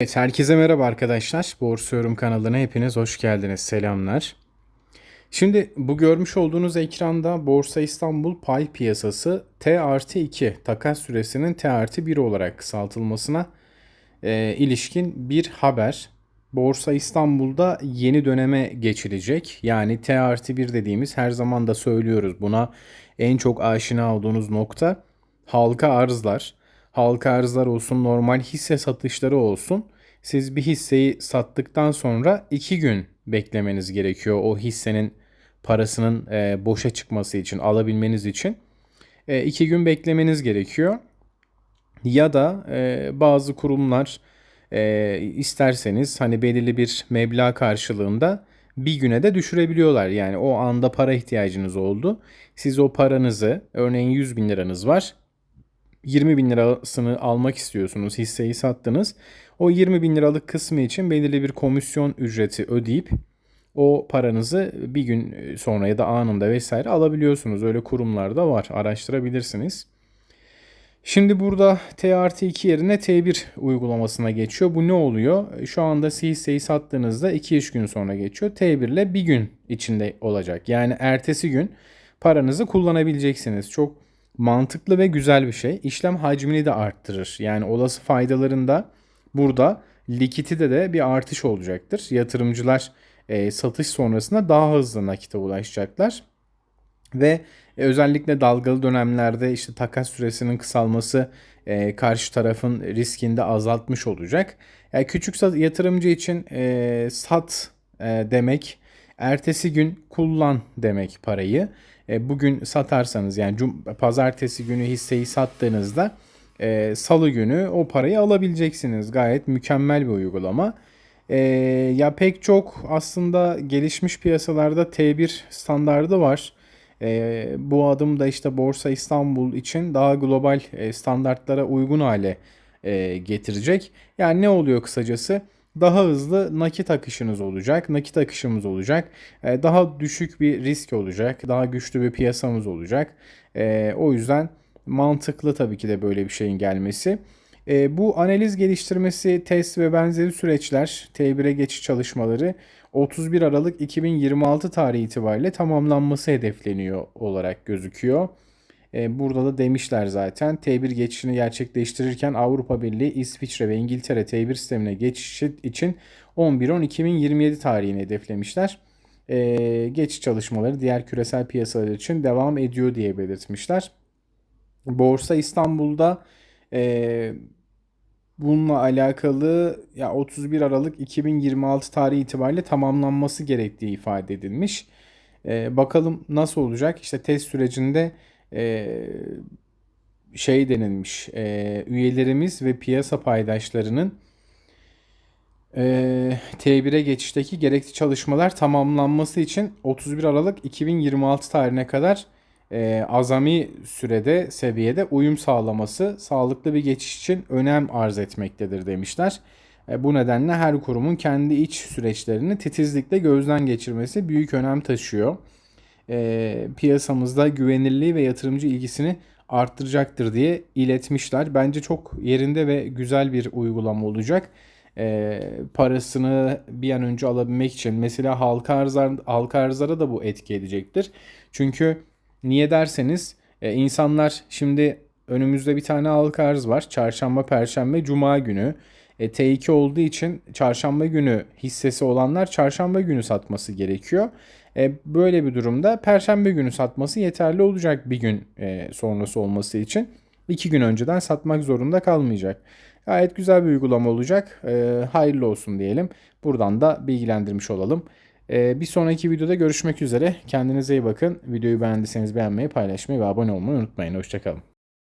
Evet, herkese merhaba arkadaşlar. Borsa Yorum kanalına hepiniz hoş geldiniz. Selamlar. Şimdi bu görmüş olduğunuz ekranda Borsa İstanbul pay piyasası T artı 2 takas süresinin T artı 1 olarak kısaltılmasına e, ilişkin bir haber. Borsa İstanbul'da yeni döneme geçilecek. Yani T artı 1 dediğimiz her zaman da söylüyoruz. Buna en çok aşina olduğunuz nokta halka arzlar. Halka arzlar olsun, normal hisse satışları olsun. Siz bir hisseyi sattıktan sonra iki gün beklemeniz gerekiyor o hissenin parasının e, boşa çıkması için, alabilmeniz için. E, iki gün beklemeniz gerekiyor. Ya da e, bazı kurumlar e, isterseniz hani belirli bir meblağ karşılığında bir güne de düşürebiliyorlar. Yani o anda para ihtiyacınız oldu. Siz o paranızı örneğin 100 bin liranız var. 20 bin lirasını almak istiyorsunuz hisseyi sattınız. O 20 bin liralık kısmı için belirli bir komisyon ücreti ödeyip o paranızı bir gün sonra ya da anında vesaire alabiliyorsunuz. Öyle kurumlar da var. Araştırabilirsiniz. Şimdi burada T artı 2 yerine T1 uygulamasına geçiyor. Bu ne oluyor? Şu anda hisseyi sattığınızda 2 iş gün sonra geçiyor. T1 ile bir gün içinde olacak. Yani ertesi gün paranızı kullanabileceksiniz. Çok mantıklı ve güzel bir şey. İşlem hacmini de arttırır. Yani olası faydalarında burada likitide de bir artış olacaktır. Yatırımcılar e, satış sonrasında daha hızlı nakite ulaşacaklar. Ve e, özellikle dalgalı dönemlerde işte takas süresinin kısalması e, karşı tarafın riskini de azaltmış olacak. Yani küçük yatırımcı için e, sat e, demek ertesi gün kullan demek parayı. E, bugün satarsanız yani cum pazartesi günü hisseyi sattığınızda e, salı günü o parayı alabileceksiniz. Gayet mükemmel bir uygulama. E, ya pek çok aslında gelişmiş piyasalarda T1 standardı var. E, bu adım da işte Borsa İstanbul için daha global e, standartlara uygun hale e, getirecek. Yani ne oluyor kısacası? Daha hızlı nakit akışınız olacak. Nakit akışımız olacak. E, daha düşük bir risk olacak. Daha güçlü bir piyasamız olacak. E, o yüzden mantıklı tabii ki de böyle bir şeyin gelmesi. E, bu analiz geliştirmesi, test ve benzeri süreçler, T1'e geçiş çalışmaları 31 Aralık 2026 tarihi itibariyle tamamlanması hedefleniyor olarak gözüküyor. E, burada da demişler zaten T1 geçişini gerçekleştirirken Avrupa Birliği, İsviçre ve İngiltere T1 sistemine geçiş için 11-10-2027 tarihini hedeflemişler. E, geçiş çalışmaları diğer küresel piyasalar için devam ediyor diye belirtmişler. Borsa İstanbul'da e, bununla alakalı ya 31 Aralık 2026 tarihi itibariyle tamamlanması gerektiği ifade edilmiş. E, bakalım nasıl olacak? İşte test sürecinde e, şey denilmiş. E, üyelerimiz ve piyasa paydaşlarının e, T1'e geçişteki gerekli çalışmalar tamamlanması için 31 Aralık 2026 tarihine kadar e, azami sürede seviyede uyum sağlaması sağlıklı bir geçiş için önem arz etmektedir demişler. E, bu nedenle her kurumun kendi iç süreçlerini titizlikle gözden geçirmesi büyük önem taşıyor e, piyasamızda güvenilirliği ve yatırımcı ilgisini arttıracaktır diye iletmişler. Bence çok yerinde ve güzel bir uygulama olacak. E, parasını bir an önce alabilmek için mesela halka arzlar halka arzlara da bu etki edecektir. Çünkü niye derseniz e, insanlar şimdi önümüzde bir tane halka arz var. Çarşamba, perşembe, cuma günü. E, T2 olduğu için çarşamba günü hissesi olanlar çarşamba günü satması gerekiyor. E, böyle bir durumda perşembe günü satması yeterli olacak bir gün e, sonrası olması için. iki gün önceden satmak zorunda kalmayacak. Gayet güzel bir uygulama olacak. E, hayırlı olsun diyelim. Buradan da bilgilendirmiş olalım. E, bir sonraki videoda görüşmek üzere. Kendinize iyi bakın. Videoyu beğendiyseniz beğenmeyi, paylaşmayı ve abone olmayı unutmayın. Hoşçakalın.